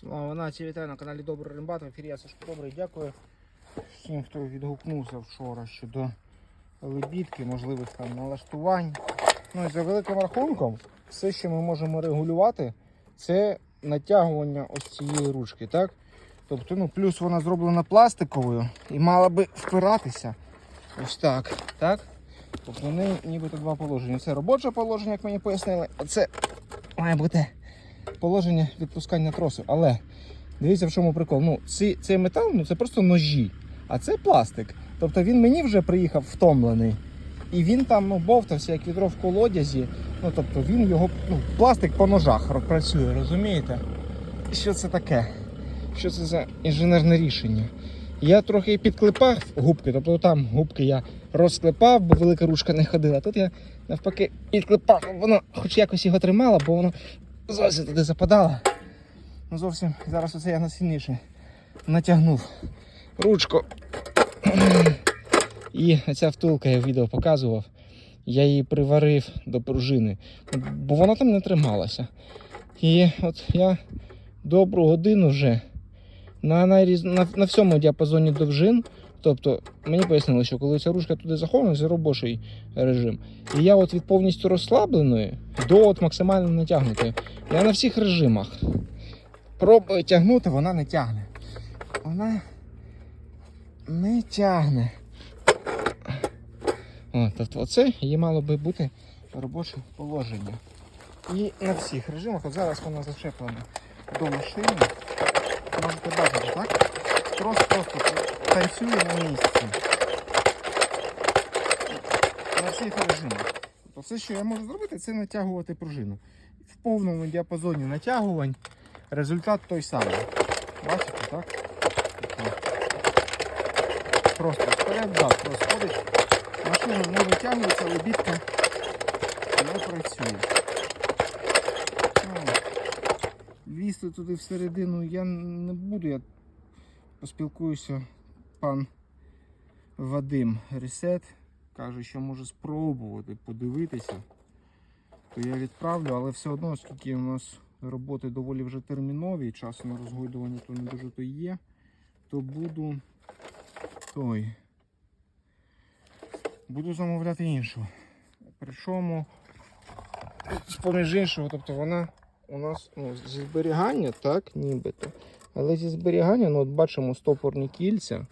Слава нації, вітаю на каналі Добрий Римбат. В ефірі я Сашко Добрий. Дякую всім, хто відгукнувся вчора щодо лебідки, можливих там налаштувань. Ну і за великим рахунком, все, що ми можемо регулювати, це натягування ось цієї ручки. так? Тобто, ну, плюс вона зроблена пластиковою і мала би впиратися. Ось так. так? Тобто в неї нібито два положення. Це робоче положення, як мені пояснили, а це має бути положення відпускання тросу. Але дивіться, в чому прикол. Ну, ці, цей метал ну, це просто ножі, а це пластик. Тобто він мені вже приїхав втомлений. І він там ну, бовтався, як відро в колодязі. Ну, тобто він його, ну, пластик по ножах працює, розумієте? Що це таке? Що це за інженерне рішення? Я трохи підклепав губки, тобто там губки я розклепав, бо велика ручка не ходила. Тут я навпаки підклепав, воно хоч якось його тримало, бо воно зовсім туди западало. Ну зовсім зараз оце я насильніше натягнув ручку. І ця втулка я відео показував. Я її приварив до пружини, бо вона там не трималася. І от я добру годину вже на, найріз... на, на всьому діапазоні довжин. Тобто мені пояснили, що коли ця ручка туди заходить, це робочий режим. І я от від повністю розслабленої до от максимально натягнутої. Я на всіх режимах пробую тягнути, вона не тягне. Вона не тягне. О, тобто оце її мало би бути робоче положення. І на всіх режимах, от зараз вона зачеплена до машини. Можете бачити, так? Просто просто танцює на місці. На всіх режимах. Тобто все, що я можу зробити, це натягувати пружину. В повному діапазоні натягувань результат той самий. Бачите, так? Тобто Просто вперед-зад розходить. Машина не витягується, лебідка не працює. Лізти туди всередину я не буду, я поспілкуюся пан Вадим Ресет. Каже, що може спробувати подивитися, то я відправлю, але все одно, оскільки у нас роботи доволі вже термінові, часу на розгойдування то не дуже то є, то буду той. Буду замовляти іншу. Причому, з-поміж іншого, тобто вона у нас ну, зі зберігання, так, нібито. Але зі зберігання, ну от бачимо стопорні кільця.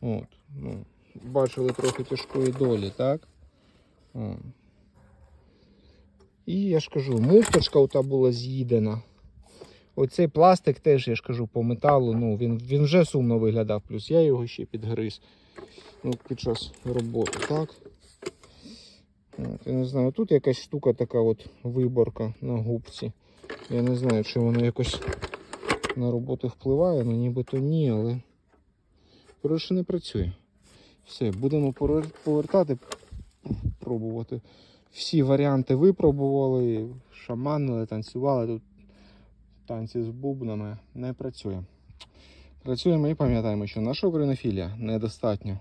От, ну, бачили трохи тяжкої долі, так? О. І я ж кажу, муфточка ота була з'їдена. Оцей пластик теж, я ж кажу, по металу, ну, він, він вже сумно виглядав, плюс я його ще підгриз ну, під час роботи, так? От, я не знаю, тут якась штука така от виборка на губці. Я не знаю, чи воно якось на роботу впливає, ну нібито ні, але коротше не працює. Все, будемо повертати, пробувати. Всі варіанти випробували, шаманили, танцювали. Тут танці з бубнами не працює. Працюємо і пам'ятаємо, що наша українофілія недостатньо.